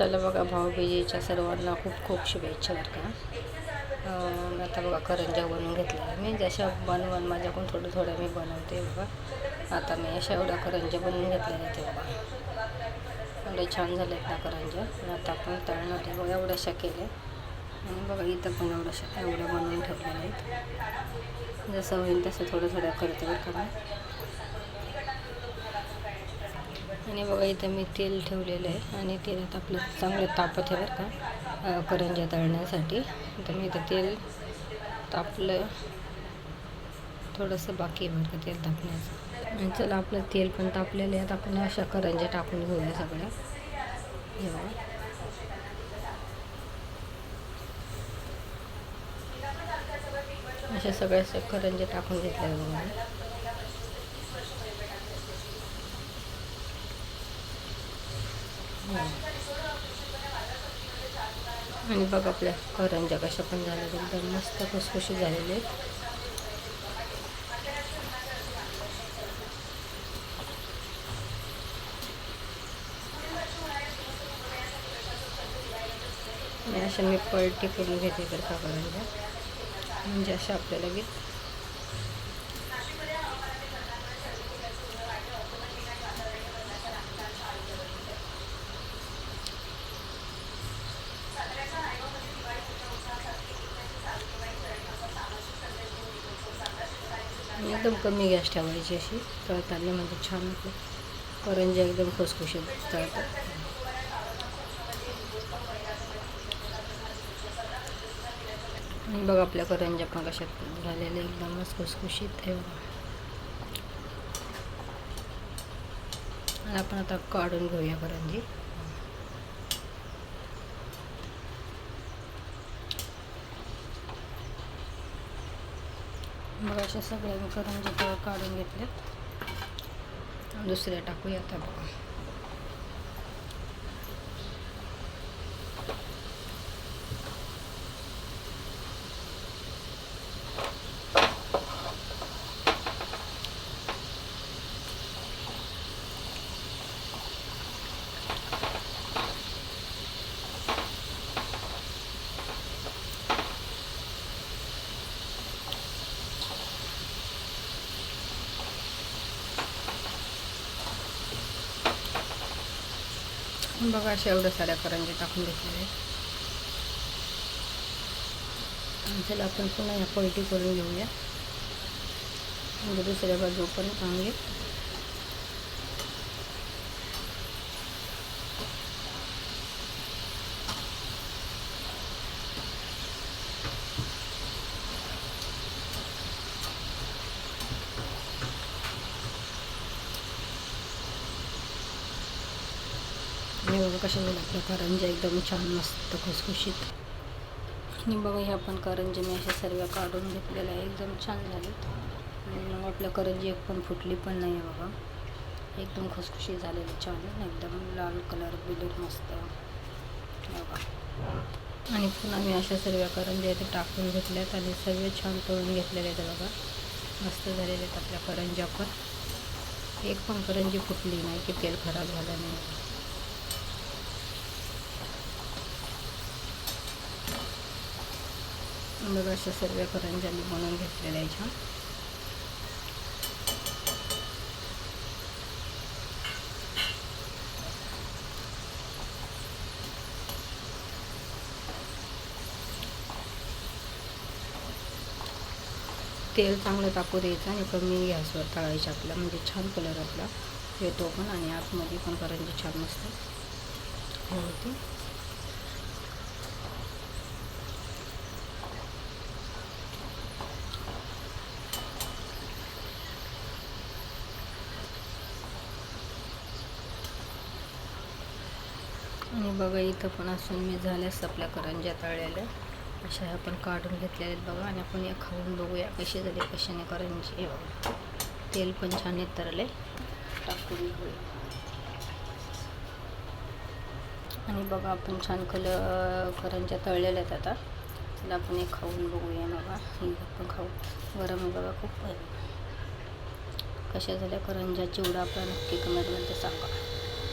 चला बघा भाऊबीजेच्या सर्वांना खूप खूप शुभेच्छा बरं का. आता बघा करंज्या बनवून घेतल्या मी जशा बनवून माझ्याकडून थोडं थोडं मी बनवते बघा. आता मी अशा एवढ्या करंज्या बनवून घेतलेल्या आहे बघा. एवढ्या छान झालं आहेत ना करंज्या आता आपण तळणार आहे बघा एवढ्याशा केले आणि बघा इथं पण एवढ्याशा एवढ्या बनवून ठेवलेल्या आहेत. जसं होईल तसं थोडं थोडं करते बरं का मी. आणि बघा इथं मी तेल ठेवलेलं आहे आणि तेलात आपलं चांगलं तापत आहे बरं का करंज्या तळण्यासाठी. तर मी इथं तेल तापलं. थोडंसं बाकी आहे बरं का तेल तापण्याचं. आणि चला आपलं तेल पण तापलेलं आहे. आता आपण अशा करंज्या टाकून घेऊया सगळ्या. हे बघा. अशा सगळ्या करंज्या टाकून घेतल्या बघा आणि बघ आपल्या करंजा कशा पण झाल्या एकदम मस्त खुसखुशी झालेले आहेत. अशा मी पलटी करून घेते तर का करंज्या म्हणजे अशा आपल्याला लगेच आणि एकदम कमी गॅस ठेवायची अशी. तळताना म्हणजे छान होते. करंज्या एकदम खुसखुशीत तळतात. आणि बघ आपल्या करंज्या पण कशात झालेल्या एकदमच खुसखुशीत आहे बघा. आणि आपण आता काढून घेऊया करंजी. बघ अशा सगळ्या मी करंजी तेव्हा काढून घेतलेत दुसऱ्या टाकूया आता बघा. बघा अशा एवढ्या साऱ्या करंजी टाकून घेतलेल्या आहेत. चला आपण पुन्हा या पलटी करून घेऊया. म्हणजे दुसऱ्या बाजू पण चांगली आणि बघा कशा झाल्या आपल्या करंज्या एकदम छान मस्त खुसखुशीत. आणि बघा ह्या पण करंजी मी अशा सर्व काढून घेतलेल्या आहे. एकदम छान झालेत आणि मग आपल्या करंजी एक पण फुटली पण नाही आहे बघा. एकदम खुसखुशी झालेली छान एकदम लाल कलर बिलून मस्त. बघा. आणि पुन्हा मी अशा सर्व करंज्या इथे टाकून घेतल्यात आणि सर्व छान तळून घेतलेले आहेत बघा. मस्त झालेले आहेत आपल्या करंज्या पण एक पण करंजी फुटली नाही की तेल खराब झालं नाही. बघा अशा सर्व करंज्या मी बनवून घेतलेल्या आहे छान तेल चांगलं टाकू द्यायचं आणि कमी गॅसवर तळायचं आपला म्हणजे छान कलर आपला येतो पण आणि आतमध्ये पण करंजी छान मस्त होती आणि बघा इथं पण असून मी झाल्यास आपल्या करंज्या तळलेल्या. अशा ह्या पण काढून घेतलेल्या आहेत बघा. आणि आपण या खाऊन बघूया कशी झाली कशाने करंजी हे बघा. तेल पण छान आहे तरले. टाकून घेऊया. आणि बघा आपण छान कल करंज्या तळलेल्या आहेत आता. त्याला आपण एक खाऊन बघूया बघा. ही खाऊ. गरम बघा खूप. कशा झाल्या करंज्या चिवडा आपला नक्की कमेंटमध्ये सांगा.